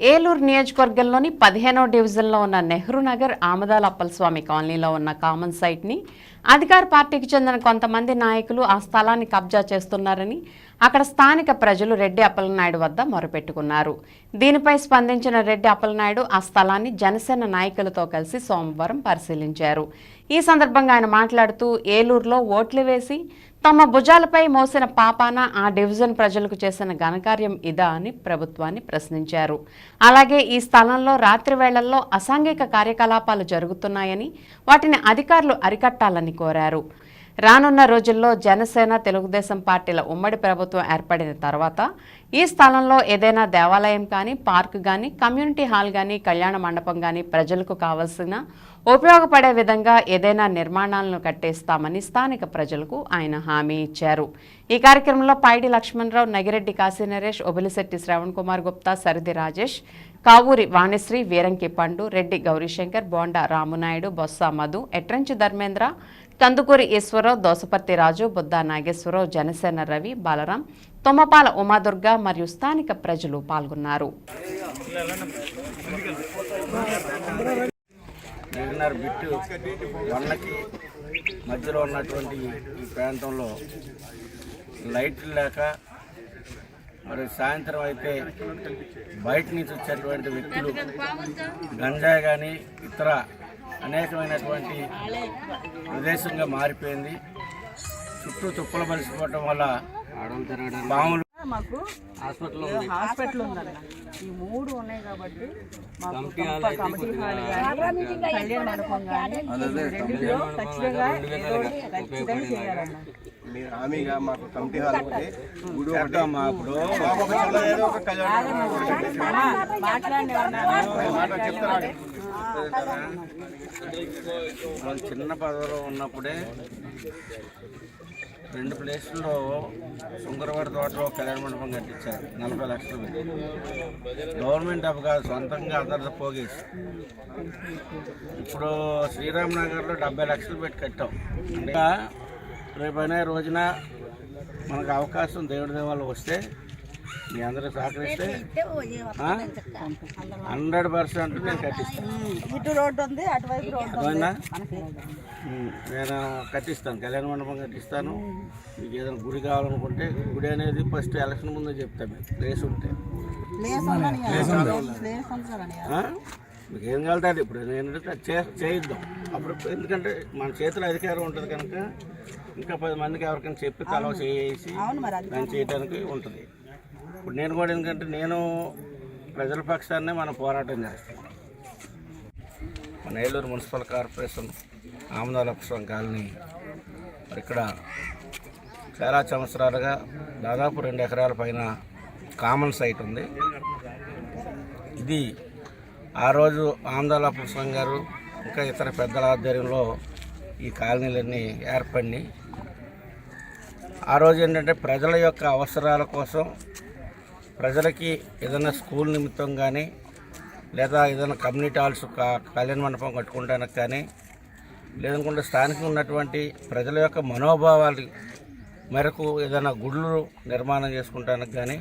ఏలూరు నియోజకవర్గంలోని పదిహేనో డివిజన్లో ఉన్న నెహ్రూ నగర్ ఆమదాల అప్పలస్వామి కాలనీలో ఉన్న కామన్ సైట్ని అధికార పార్టీకి చెందిన కొంతమంది నాయకులు ఆ స్థలాన్ని కబ్జా చేస్తున్నారని అక్కడ స్థానిక ప్రజలు రెడ్డి అప్పలనాయుడు వద్ద మొరపెట్టుకున్నారు. దీనిపై స్పందించిన రెడ్డి అప్పలనాయుడు ఆ స్థలాన్ని జనసేన నాయకులతో కలిసి సోమవారం పరిశీలించారు. ఈ సందర్భంగా ఆయన మాట్లాడుతూ ఏలూరులో ఓట్లు వేసి తమ భుజాలపై మోసిన పాపాన ఆ డివిజన్ ప్రజలకు చేసిన ఘనకార్యం ఇదా అని ప్రభుత్వాన్ని ప్రశ్నించారు. అలాగే ఈ స్థలంలో రాత్రి వేళల్లో అసాంఘిక కార్యకలాపాలు జరుగుతున్నాయని వాటిని అధికారులు అరికట్టాలని కోరారు. రానున్న రోజుల్లో జనసేన తెలుగుదేశం పార్టీల ఉమ్మడి ప్రభుత్వం ఏర్పడిన తర్వాత ఈ స్థలంలో ఏదైనా దేవాలయం కానీ పార్క్ కానీ కమ్యూనిటీ హాల్ కానీ కళ్యాణ మండపం కానీ ప్రజలకు కావలసిన ఉపయోగపడే విధంగా ఏదైనా నిర్మాణాలను కట్టేస్తామని స్థానిక ప్రజలకు ఆయన హామీ ఇచ్చారు. ఈ కార్యక్రమంలో పైడి లక్ష్మణరావు నగిరెడ్డి కాశీ నరేష్ ఒబిలిశెట్టి శ్రవణ్ కుమార్ గుప్తా సరిది రాజేష్ కావూరి వాణిశ్రీ వీరంకి పండు రెడ్డి గౌరీశంకర్ బోండా రామునాయుడు బొత్స మధు ఎట్రంచి ధర్మేంద్ర కందుకూరి ఈశ్వరరావు దోసపర్తి రాజు బుద్ధా నాగేశ్వరరావు జనసేన రవి బాలరాం తొమ్మపాల ఉమాదుర్గ మరియు స్థానిక ప్రజలు పాల్గొన్నారు. బిట్టు వన్నకి మధ్యలో ఉన్నటువంటి ఈ ప్రాంతంలో లైట్లు లేక మరి సాయంత్రం అయితే బయట నుంచి వచ్చేటువంటి వ్యక్తులు గంజాయి కానీ ఇతర అనేకమైనటువంటి ప్రదేశంగా మారిపోయింది. చుట్టూ తుప్పలు బలిసిపోవటం వల్ల పాములు మాకు హాస్పిటల్ ఉందన్న. ఈ మూడు ఉన్నాయి కాబట్టి మాకు కంప- కమిటీ హాల్ కానీ కళ్యాణ మండపం కానీ ఖచ్చితంగా చేయాలన్న. మీరు హామీగా మాకు కమిటీ హాల్ ఒకటి గుడి ఒకటి. ఒక మాట చెప్తారా వాళ్ళు చిన్న పదవిలో ఉన్నప్పుడే రెండు ప్లేసుల్లో సుంకరవాడ తోటలో కళ్యాణ మండపం కట్టించారు. నలభై లక్షలు పెట్టి. గవర్నమెంట్ డబ్బు కాదు సొంతంగా అందరితో పోగేసి. ఇప్పుడు శ్రీరామ్ నగర్లో డెబ్బై లక్షలు పెట్టి కట్టాం. ఇంకా రేపైనా రోజున మనకు అవకాశం దేవుడి దేవాలు వస్తే మీ అందరూ సహకరిస్తే హండ్రెడ్ పర్సెంట్ నేను కట్టిస్తాను. ఇటు రోడ్డు ఉంది అటువైపు రోడ్డు ఉంది. అర్థమైందా? ఉమ్, నేను కట్టిస్తాను కళ్యాణ మండపం కట్టిస్తాను. మీకు ఏదైనా గుడి కావాలనుకుంటే గుడి అనేది ఫస్ట్ ఎలక్షన్ ముందే చెప్తాను. ప్లేస్ ఉంటే. మీకు ఏం కలుగుతుంది ఇప్పుడు నేను చే చేయిద్దాం. అప్పుడు ఎందుకంటే మన చేతిలో అధికారం ఉంటుంది కనుక ఇంకా పది మందికి ఎవరికైనా చెప్పి తలవ చేసి దాన్ని చేయడానికి ఉంటుంది. ఇప్పుడు నేను కూడా ఎందుకంటే నేను ప్రజల పక్షాన్నే మనం పోరాటం చేస్తాం. మన Eluru municipal corporation Amadalapuram colony మరి ఇక్కడ చాలా సంవత్సరాలుగా దాదాపు రెండు ఎకరాల పైన కామన్ సైట్ ఉంది. ఇది ఆ రోజు ఆమదాలపురం గారు ఇంకా ఇతర పెద్దల ఆధ్వర్యంలో ఈ కాలనీలన్నీ ఏర్పడి ఆ రోజు ఏంటంటే ప్రజల యొక్క అవసరాల కోసం ప్రజలకి ఏదైనా స్కూల్ నిమిత్తం కానీ లేదా ఏదైనా కమ్యూనిటీ హాల్స్ కళ్యాణ మండపం కట్టుకోవడానికి కానీ లేదనుకుంటే స్థానికంగా ఉన్నటువంటి ప్రజల యొక్క మనోభావాలు మేరకు ఏదైనా గుళ్ళు నిర్మాణం చేసుకుంటానికి కానీ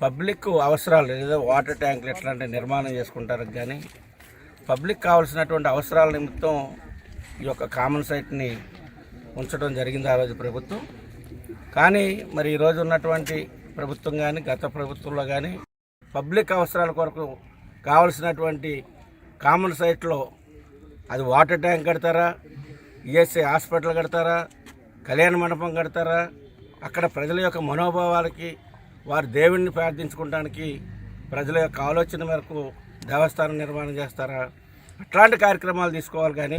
పబ్లిక్ అవసరాలు ఏదో వాటర్ ట్యాంకులు ఎట్లాంటి నిర్మాణం చేసుకుంటారు కానీ పబ్లిక్ కావాల్సినటువంటి అవసరాల నిమిత్తం ఈ యొక్క కామన్ సైట్ని ఉంచడం జరిగింది ఆ రోజు ప్రభుత్వం. కానీ మరి ఈరోజు ఉన్నటువంటి ప్రభుత్వం కానీ గత ప్రభుత్వంలో కానీ పబ్లిక్ అవసరాల కొరకు కావలసినటువంటి కామన్ సైట్లో అది వాటర్ ట్యాంక్ కడతారా ఈఎస్ఐ హాస్పిటల్ కడతారా కళ్యాణ మండపం కడతారా అక్కడ ప్రజల యొక్క మనోభావాలకి వారి దేవుణ్ణి ప్రార్థించుకోవడానికి ప్రజల యొక్క ఆలోచన మేరకు దేవస్థానం నిర్మాణం చేస్తారా? అట్లాంటి కార్యక్రమాలు తీసుకోవాలి కానీ